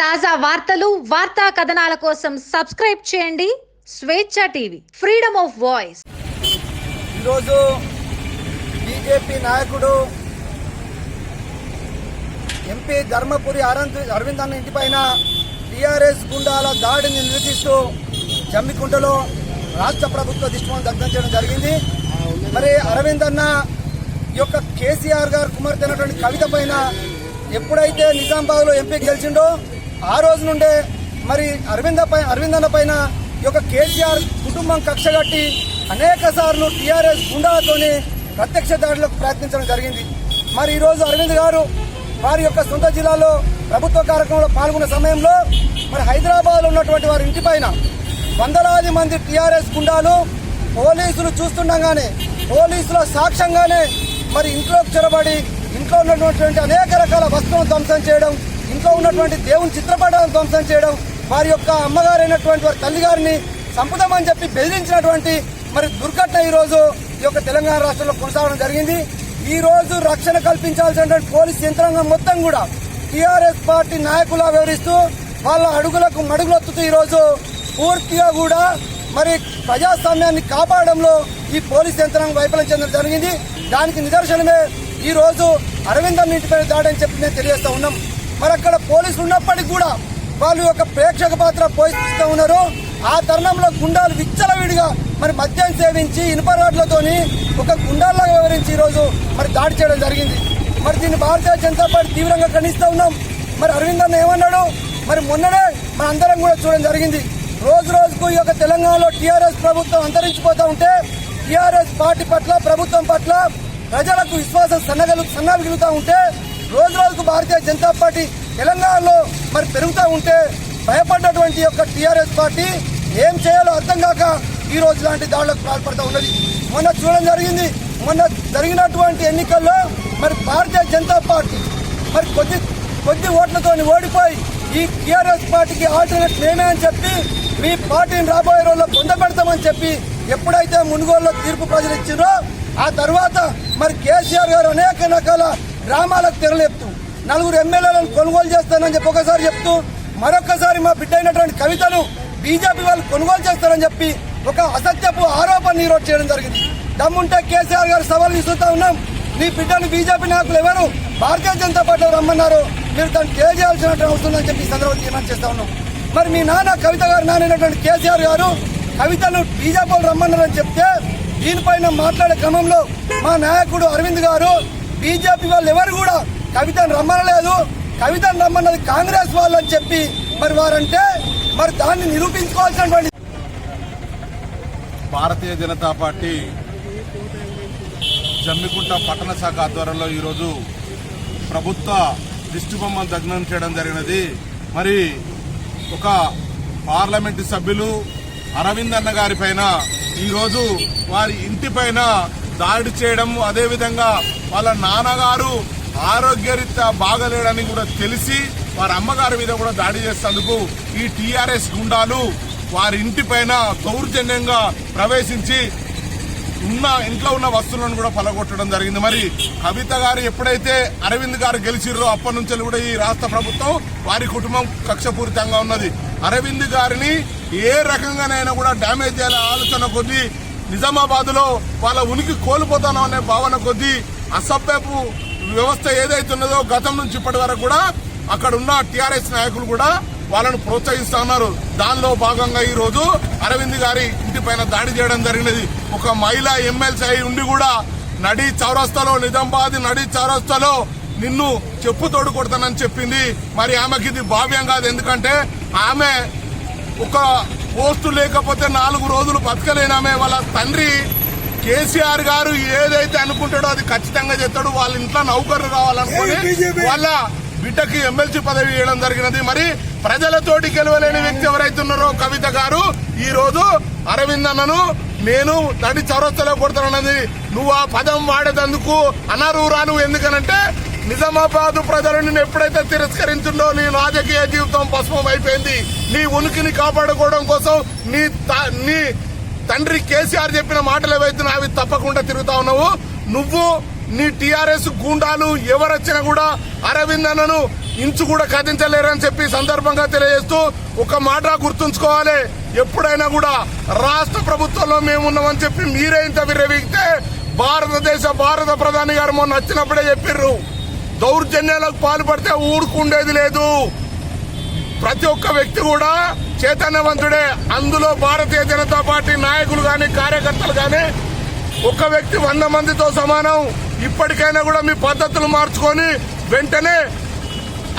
తాజా వార్తలు వార్తా కథనాల కోసం సబ్స్క్రైబ్ చేయండి. Swecha TV freedom of voice. ఈరోజు బీజేపీ నాయకుడు ఎంపీ ధర్మపురి అరంత్ అరవింద్ అన్న ఇంటిపైన టీఆర్ఎస్ గుండాల దాడిని నిరసిస్తూ జమ్మికుంటలో రాష్ట్ర ప్రభుత్వ దిష్టిమం దగ్ధం చేయడం జరిగింది. మరి అరవింద్ అన్న ఈ యొక్క కేసీఆర్ గారు కుమార్తె అయినటువంటి కవిత పైన ఎప్పుడైతే నిజామాబాద్లో ఎంపీ గెలిచిండో ఆ రోజు నుండే మరి అరవింద పై అరవింద్ పైన ఈ యొక్క కేసీఆర్ కుటుంబం కక్షగట్టి అనేక సార్లు టీఆర్ఎస్ గుండాలతోని ప్రత్యక్ష దాడులకు ప్రయత్నించడం జరిగింది. మరి ఈరోజు అరవింద్ గారు వారి యొక్క సొంత జిల్లాలో ప్రభుత్వ కార్యక్రమంలో పాల్గొన్న సమయంలో మరి హైదరాబాద్లో ఉన్నటువంటి వారి ఇంటిపైన వందలాది మంది టీఆర్ఎస్ గుండాలు పోలీసులు చూస్తుండగానే పోలీసుల సాక్ష్యంగానే మరి ఇంట్లో చొరబడి ఇంట్లో ఉన్నటువంటి అనేక రకాల వస్తువులను ధ్వంసం చేయడం ఇంట్లో ఉన్నటువంటి దేవుని చిత్రపటాలను ధ్వంసం చేయడం వారి యొక్క అమ్మగారైనటువంటి వారి తల్లిగారిని చంపుదామని చెప్పి బెదిరించినటువంటి మరి దుర్ఘటన ఈరోజు ఈ యొక్క తెలంగాణ రాష్ట్రంలో కొనసాగడం జరిగింది. ఈ రోజు రక్షణ కల్పించాల్సినటువంటి పోలీస్ యంత్రాంగం మొత్తం కూడా టీఆర్ఎస్ పార్టీ నాయకులా వివరిస్తూ వాళ్ళ అడుగులకు మడుగులొత్తుతూ ఈరోజు పూర్తిగా కూడా మరి ప్రజాస్వామ్యాన్ని కాపాడడంలో ఈ పోలీస్ యంత్రాంగం వైఫల్యం చెందడం జరిగింది. దానికి నిదర్శనమే ఈరోజు రోజు అరవిందం ఇంటిపై దాడని చెప్పి మేము తెలియజేస్తా ఉన్నాం. మరి అక్కడ పోలీసులు ఉన్నప్పటికీ కూడా వాళ్ళు యొక్క ప్రేక్షక పాత్ర పోషిస్తూ ఉన్నారు. ఆ తరుణంలో గుండాలు విచ్చలవిడిగా మరి మద్యం సేవించి ఇనుప రోడ్లతోని ఒక గుండాల్లాగా వివరించి ఈరోజు రోజు మరి దాడి చేయడం జరిగింది. మరి దీన్ని భారతీయ జనతా పార్టీ తీవ్రంగా ఖండిస్తూ ఉన్నాం. మరి అరవింద్ అన్న ఏమన్నాడు? మరి మొన్ననే మన అందరం కూడా చూడడం జరిగింది. రోజు రోజుకు ఈ యొక్క తెలంగాణలో టీఆర్ఎస్ ప్రభుత్వం అంతరించిపోతూ ఉంటే టీఆర్ఎస్ పార్టీ పట్ల ప్రభుత్వం పట్ల ప్రజలకు విశ్వాసం సన్నగలు సన్నగిలుతూ ఉంటే రోజు రోజుకు భారతీయ జనతా పార్టీ తెలంగాణలో మరి పెరుగుతూ ఉంటే భయపడ్డటువంటి యొక్క టీఆర్ఎస్ పార్టీ ఏం చేయాలో అర్థం కాక ఈ రోజు లాంటి దాడులకు పాల్పడుతూ ఉన్నది. మొన్న చూడడం జరిగింది. మొన్న జరిగినటువంటి ఎన్నికల్లో మరి భారతీయ జనతా పార్టీ మరి కొద్ది కొద్ది ఓట్లతో ఓడిపోయి ఈ టీఆర్ఎస్ పార్టీకి ఆల్టర్నేట్ మేమే అని చెప్పి మీ పార్టీని రాబోయే రోజుల్లో పొందబెడతామని చెప్పి ఎప్పుడైతే మునుగోలులో తీర్పు ప్రజలు ఇచ్చిందో ఆ తర్వాత మరి కేసీఆర్ గారు అనేక రకాల గ్రామాలకు తెరలేపుతూ నలుగురు ఎమ్మెల్యేలను కొనుగోలు చేస్తానని చెప్పి ఒకసారి చెప్తూ మరొకసారి మా బిడ్డ అయినటువంటి కవితను బీజేపీ వాళ్ళు కొనుగోలు చేస్తారని చెప్పి ఒక అసత్యపు ఆరోపణ ఈరోజు చేయడం జరిగింది. దమ్ముంటే కేసీఆర్ గారు సవాల్ విసురుతా ఉన్నాం. మీ బిడ్డను బీజేపీ నాయకులు ఎవరు? భారతీయ జనతా పార్టీ రమ్మన్నారు? మీరు దాన్ని తెలియజేయాల్సిన అవసరం ఉందని చెప్పి సందర్భంగా డిమాండ్ చేస్తా ఉన్నాం. మరి మీ నాన్న కవిత గారు నానైనటువంటి కేసీఆర్ గారు కవితను బీజేపీ వాళ్ళు రమ్మన్నారని చెప్తే దీనిపైన మాట్లాడే క్రమంలో మా నాయకుడు అరవింద్ గారు బీజేపీ వాళ్ళు ఎవరు కూడా కవితను రమ్మనలేదు. కవితను రమ్మన్నది కాంగ్రెస్ వాళ్ళు అని చెప్పి మరి వారంటే మరి దాన్ని నిరూపించుకోవాల్సినటువంటి భారతీయ జనతా పార్టీ జమ్మికుంట పట్టణ శాఖ ఆధ్వర్యంలో ఈరోజు ప్రభుత్వ దిష్టిబొమ్మను దగ్నం చేయడం జరిగినది. మరి ఒక పార్లమెంటు సభ్యులు అరవింద్ అన్న గారి పైన ఈరోజు వారి ఇంటి పైన దాడి చేయడం అదేవిధంగా వాళ్ళ నాన్నగారు ఆరోగ్యరీత్యా బాగలేడని కూడా తెలిసి వారి అమ్మగారి మీద కూడా దాడి చేసేందుకు ఈ టీఆర్ఎస్ గుండాలు వారి ఇంటిపైన దౌర్జన్యంగా ప్రవేశించి ఉన్న ఇంట్లో ఉన్న వస్తువులను కూడా పలగొట్టడం జరిగింది. మరి కవిత గారు ఎప్పుడైతే అరవింద్ గారు గెలిచిర్రో అప్పటి నుంచి కూడా ఈ రాష్ట్ర ప్రభుత్వం వారి కుటుంబం కక్షపూరితంగా ఉన్నది. అరవింద్ గారిని ఏ రకంగానైనా కూడా డ్యామేజ్ చేయాలనే ఆలోచన కొద్దీ నిజామాబాద్లో వాళ్ళ ఉనికి కోల్పోతాను అనే భావన కొద్దీ అసభ్యపు వ్యవస్థ ఏదైతే ఉన్నదో గతం నుంచి ఇప్పటి వరకు కూడా అక్కడ ఉన్న టిఆర్ఎస్ నాయకులు కూడా వాళ్ళను ప్రోత్సహిస్తా ఉన్నారు. దానిలో భాగంగా ఈ రోజు అరవింద్ గారి ఇంటి పైన దాడి చేయడం జరిగినది. ఒక మహిళా ఎమ్మెల్సీ అయి ఉండి కూడా నడి చౌరస్తాలో నిజామాబాద్ నడి చౌరస్తాలో నిన్ను చెప్పు తోడు కొడతానని చెప్పింది. మరి ఆమెకి ఇది భావ్యం కాదు. ఎందుకంటే ఆమె ఒక పోస్టు లేకపోతే నాలుగు రోజులు బతకలేనామే. వాళ్ళ తండ్రి కేసీఆర్ గారు ఏదైతే అనుకుంటాడో అది ఖచ్చితంగా చేస్తాడు. వాళ్ళ ఇంట్లో నౌకరు కావాలనుకుని వాళ్ళ బిడ్డకి ఎమ్మెల్సీ పదవి ఇవ్వడం జరిగినది. మరి ప్రజలతోటి గెలవలేని వ్యక్తి ఎవరైతే ఉన్నారో కవిత గారు ఈ రోజు అరవింద్ అన్నను నేను తడి చౌరస్తలో కొడతానన్నది. నువ్వు ఆ పదం వాడేదందుకు అనర్హురా నువ్వు ఎందుకనంటే నిజామాబాద్ ప్రజలు నిన్ను ఎప్పుడైతే తిరస్కరించిందో నీ రాజకీయ జీవితం భస్మం అయిపోయింది నీ ఉనికిని కాపాడుకోవడం కోసం నీ త- నీ తండ్రి కేసీఆర్ చెప్పిన మాటలు ఏవైతే అవి తప్పకుండా తిరుగుతా ఉన్నావు. నువ్వు నీ టీఆర్ఎస్ గూండాలు ఎవరొచ్చినా కూడా అరవింద్ అన్నను ఇంచు కూడా కదించలేరని చెప్పి సందర్భంగా తెలియజేస్తూ ఒక మాట గుర్తుంచుకోవాలి. ఎప్పుడైనా కూడా రాష్ట్ర ప్రభుత్వంలో మేమున్నామని చెప్పి మీరే ఇంత విరవీగితే భారతదేశ భారత ప్రధాని గారు మొన్న వచ్చినప్పుడే చెప్పిర్రు. దౌర్జన్యాలకు పాల్పడితే ఊరుకుండేది లేదు. ప్రతి ఒక్క వ్యక్తి కూడా చైతన్యవంతుడే. అందులో భారతీయ జనతా పార్టీ నాయకులు గాని కార్యకర్తలు గాని ఒక వ్యక్తి వంద మందితో సమానం. ఇప్పటికైనా కూడా మీ పద్ధతులు మార్చుకొని వెంటనే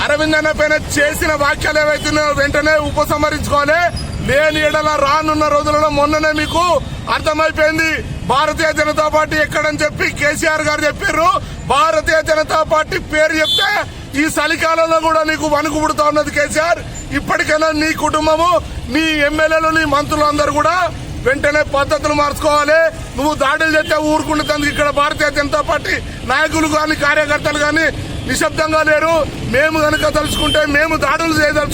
అరవింద్ అన్న పైన చేసిన వ్యాఖ్యలు ఏవైతున్నాయో వెంటనే ఉపసంహరించుకోవాలి. లేని ఎడల రానున్న రోజులలో మొన్ననే మీకు అర్థమైపోయింది. భారతీయ జనతా పార్టీ ఎక్కడని చెప్పి కేసీఆర్ గారు చెప్పారు భారతీయ జనతా పార్టీ పేరు చెప్తే ఈ చలికాలంలో కూడా నీకు వణుకు పుడుతా ఉన్నది కేసీఆర్. ఇప్పటికైనా నీ కుటుంబము నీ ఎమ్మెల్యేలు నీ మంత్రులు అందరూ కూడా వెంటనే పద్ధతులు మార్చుకోవాలి. నువ్వు దాడులు చేస్తే ఊరుకుంటుంది ఇక్కడ భారతీయ జనతా పార్టీ నాయకులు కానీ కార్యకర్తలు కానీ నిశ్శబ్దంగా లేరు. మేము కనుక తలుచుకుంటే మేము దాడులు చేయదలుచు